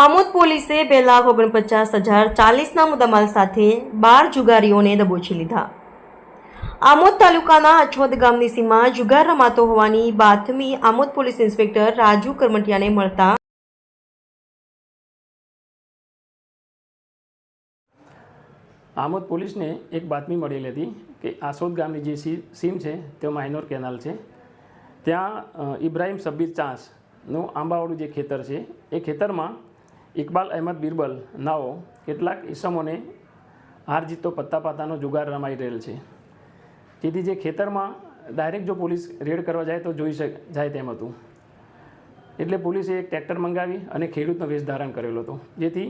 આમોદ પોલીસે બે લાખ ઓગણપચાસ હજાર ચાલીસના મુદ્દામાલ સાથે બાર જુગારીઓને દબોચી લીધા. આમોદ તાલુકાના અછોદ ગામની સીમા જુગાર રમાતો હોવાની બાતમી આમોદ પોલીસ ઇન્સ્પેક્ટર રાજુ કરમટિયાને મળતા આમોદ પોલીસને એક બાતમી મળેલી હતી કે આસોદ ગામની જે સી, સીમ છે તે માઇનોર કેનાલ છે. ત્યાં ઇબ્રાહીમ સબ્બીર ચાંસનું આંબાવાળું જે ખેતર છે, એ ખેતરમાં ઇકબાલ અહેમદ બિરબલ નાઓ કેટલાક ઈસમોને હાર જીતતો પત્તા પાતાનો જુગાર રમાઈ રહેલ છે. જેથી જે ખેતરમાં ડાયરેક્ટ જો પોલીસ રેડ કરવા જાય તો જોઈ શક, જાય તેમ હતું. એટલે પોલીસે એક ટ્રેક્ટર મંગાવી અને ખેડૂતનો વેશ ધારણ કરેલો હતો. જેથી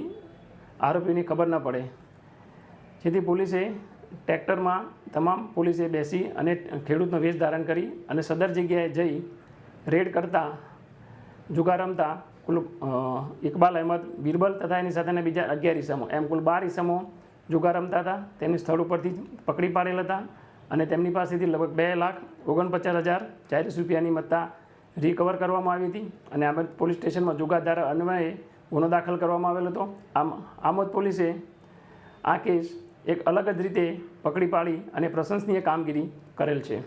આરોપીઓને ખબર ન પડે. જેથી પોલીસે ટ્રેક્ટરમાં તમામ પોલીસે બેસી અને ખેડૂતનો વેશ ધારણ કરી અને સદર જગ્યાએ જઈ રેડ કરતાં, જુગાર રમતા કુલ ઇકબાલ અહેમદ, બિરબલ તથા એની સાથેના બીજા અગિયાર ઈસમો. એમ કુલ બાર ઈસમો જુગાર રમતા હતા. તેમને સ્થળ ઉપરથી પકડી પાડેલ હતા અને તેમની પાસેથી લગભગ બે લાખ ઓગણપચાસ હજાર ચાલીસ રૂપિયાની મત્તા રિકવર કરવામાં આવી હતી અને આમદ પોલીસ સ્ટેશનમાં જુગાધારા અન્વયે ગુનો દાખલ કરવામાં આવેલો હતો. આમ, આમોદ પોલીસે આ કેસ એક અલગ જ રીતે પકડી પાડી અને પ્રશંસનીય કામગીરી કરેલ છે.